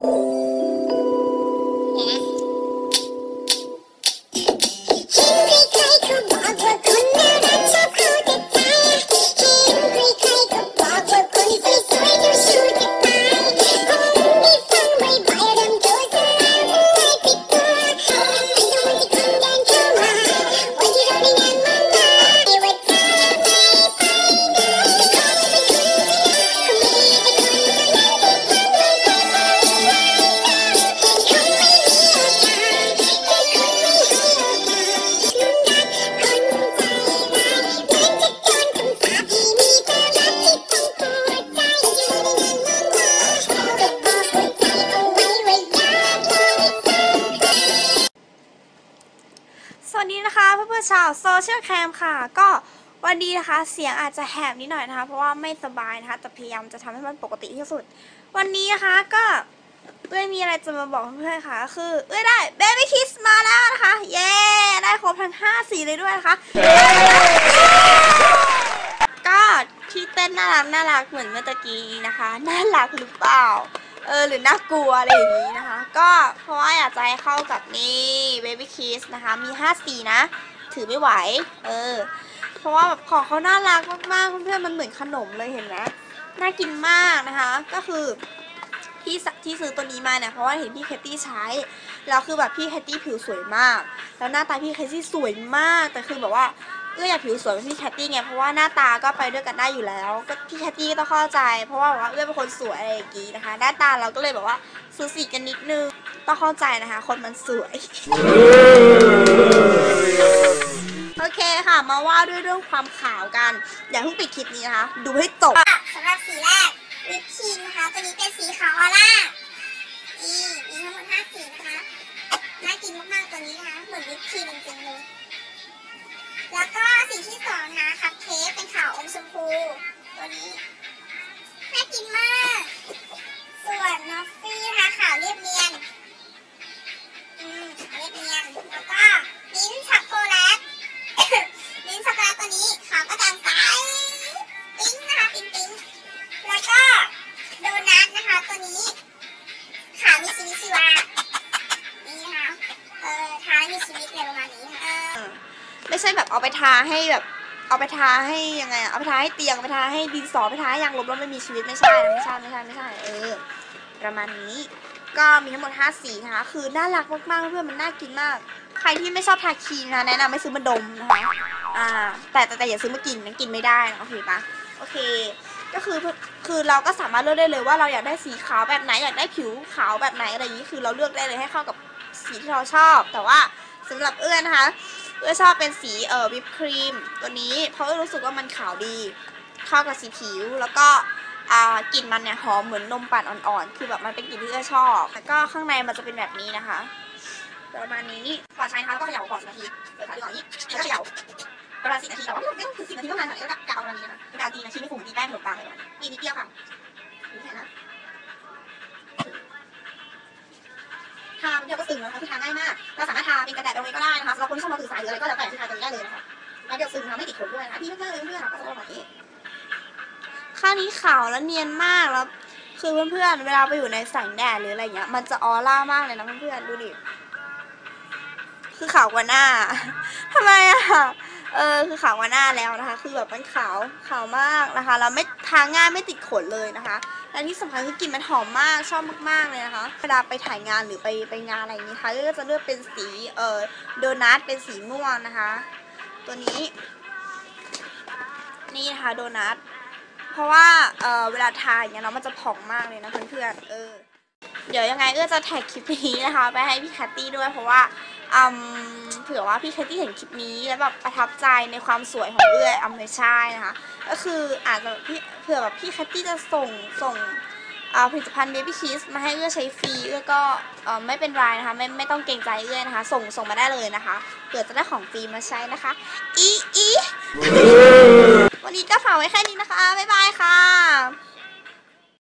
ใโซเชียลแคมค่ะ ก็วันนี้นะคะ เสียงอาจจะแหบนิดหน่อยนะคะ เพราะว่าไม่สบายนะคะ แต่พยายามจะทำให้มันปกติที่สุด วันนี้นะคะก็เอ้ยมีอะไรจะมาบอกเพื่อนๆค่ะก็คือเอ้ยได้เบบี้คิสมาแล้วนะคะ เย้ ได้ครบทั้ง5สีเลยด้วยนะคะ ก็ที่เต้นน่ารักน่ารักเหมือนเมื่อตกี้นะคะ น่ารักหรือเปล่า เออหรือน่ากลัวอะไรอย่างนี้นะคะ ก็เพราะว่าอยากจะให้เข้ากับนี่ Baby Kiss นะคะ มี5สีนะ ถือไม่ไหว เออ เพราะว่าแบบของเขาน่ารักมากๆเพื่อนๆมันเหมือนขนมเลยเห็นไหมน่ากินมากนะคะ ก็คือที่ที่ซื้อตัวนี้มาเนี่ยเพราะว่าเห็นพี่แคตตี้ใช้ แล้วคือแบบพี่แคตตี้ผิวสวยมาก แล้วหน้าตาพี่แคตตี้สวยมาก แต่คือแบบว่า เอื้ออยากผิวสวยเป็นพี่แคตตี้ไงเพราะว่าหน้าตาก็ไปด้วยกันได้อยู่แล้ว ก็พี่แคตตี้ก็ต้องเข้าใจ เพราะว่าแบบว่าเอื้อเป็นคนสวยอะไรอย่างงี้นะคะ หน้าตาเราก็เลยแบบว่าสูสีกันนิดนึงต้องเข้าใจนะคะ คนมันสวย โอเคค่ะ มาว่าด้วยเรื่องความขาวกัน อย่าเพิ่งปิดคลิปนี้นะคะ ดูให้จบสำหรับสีแรกวิปครีมนะคะตัวนี้เป็นสีขาวออร่านี่มีทั้งหมด5สีนะคะน่ากินมากๆตัวนี้นะคะเหมือนวิปครีมจริงๆเลย แล้วก็สีที่สองนะคะคัพเค้กเป็นขาวอมชมพูตัวนี้น่ากินมาก ส่วนนอฟฟี่นะคะขาวเรียบเนียน อืมขาวเรียบเนียน แล้วก็มิ้นช็อกโกแลตมิ้นช็อกโกแลตตัวนี้ขาวกระจ่างใสปิ๊งนะคะปิ๊งปิ๊งแล้วก็โดนัทนะคะตัวนี้ขาวมีชีวิตชีวานี่นะคะเออท้าให้มีชีวิตอะไไม่ใช่แบบเอาไปทาให้แบบ เอาไปทาให้ยังไงอะเอาไปทาให้เตียงเอาไปทาให้ดินสอไปทาให้ยางลบแล้วไม่มีชีวิตไม่ใช่นะไม่ใช่ไม่ใช่ไม่ใช่เออประมาณนี้ก็มีทั้งหมด5สีนะคะ คือน่ารักมากๆเพื่อนมันน่ากินมาก ใครที่ไม่ชอบทาครีมนะคะแนะนำไม่ซื้อมาดมนะคะอ่าแต่แต่แต่อย่าซื้อมากินนกินไม่ได้นะโอเคปะโอเค ก็คือคือเราก็สามารถเลือกได้เลยว่าเราอยากได้สีขาวแบบไหนอยากได้ผิวขาวแบบไหนอะไรอย่างนี้คือเราเลือกได้เลยให้เข้ากับสีที่เราชอบ แต่ว่าสำหรับเอื้อนนะคะ เอื้อชอบเป็นสีเอ่อวิปครีมตัวนี้ เพราะรู้สึกว่ามันขาวดีเข้ากับสีผิวแล้วก็อ่ากลิ่นมันเนี่ยหอมเหมือนนมปั่นอ่อนๆ คือแบบมันเป็นกลิ่นที่เอื้อชอบ แล้วก็ข้างในมันจะเป็นแบบนี้นะคะ ประมาณนี้ ก่อนใช้นะคะก็เขย่าก่อนสิบนาทีเปิดฝาดีก่อนนี้แล้วก็เขย่าประมาณสิบนาทีแต่ว่าไม่ต้องถึงสิบนาทีประมาณนแล้วก็าเดียวก็ซึมแล้วค่ะคือทาง่ายมากเราสามารถทาเป็นกระดาษตรงนี้ก็ได้นะคะสำหรับคนที่ชอบมาสื่อสารหรืออะไรก็แล้วแต่ที่ทาตรงนี้ได้เลยนะคะแล้วเดี๋ยวซึมนะไม่ติดขนด้วยนะคะพี่เพื่อนๆเลยเพื่อนๆค่ะก็จะประมาณนี้ข้างนี้ขาวแล้วเนียนมากแล้วคือเพื่อนๆเวลาไปอยู่ในแสงแดดหรืออะไรเงี้ย มันจะออร่ามากเลยนะเพื่อนๆดูดิคือขาวกว่าหน้าทำไมอะเออคือขาวกว่าหน้าแล้วนะคะ คือแบบมันขาวขาวมากนะคะแล้วไม่ทาง่ายไม่ติดขนเลยนะคะ และที่สำคัญคือกลิ่นมันหอมมากชอบมากๆเลยนะคะเวลาไปถ่ายงานหรือไปไปงานอะไรนี้ค่ะก็จะเลือกเป็นสีเอ่อโดนัทเป็นสีม่วงนะคะ ตัวนี้ นี่นะคะโดนัทเพราะว่าเอ่อเวลาทาอย่างเงี้ยเนาะมันจะผ่องมากเลยนะเพื่อนๆเออ เดี๋ยวยังไงเอื้อจะแท็กคลิปนี้นะคะ ไปให้พี่แคตตี้ด้วยเพราะว่าอืมเผื่อว่าพี่แคตตี้เห็นคลิปนี้แล้วแบบประทับใจในความสวยของเอื้ออัมไม่ใช่นะคะก็คืออาจจะพี่เผื่อแบบพี่แคตตี้จะส่งส่งผลิตภัณฑ์ Baby Kiss มาให้เอื้อใช้ฟรีเอื้อก็ไม่เป็นไรนะคะไม่ไม่ต้องเกรงใจเอื้อนะคะ ส่งส่งมาได้เลยนะคะเผื่อจะได้ของฟรีมาใช้นะคะอีอีวันนี้ก็ฝากไว้แค่นี้นะคะบ๊ายบายค่ะ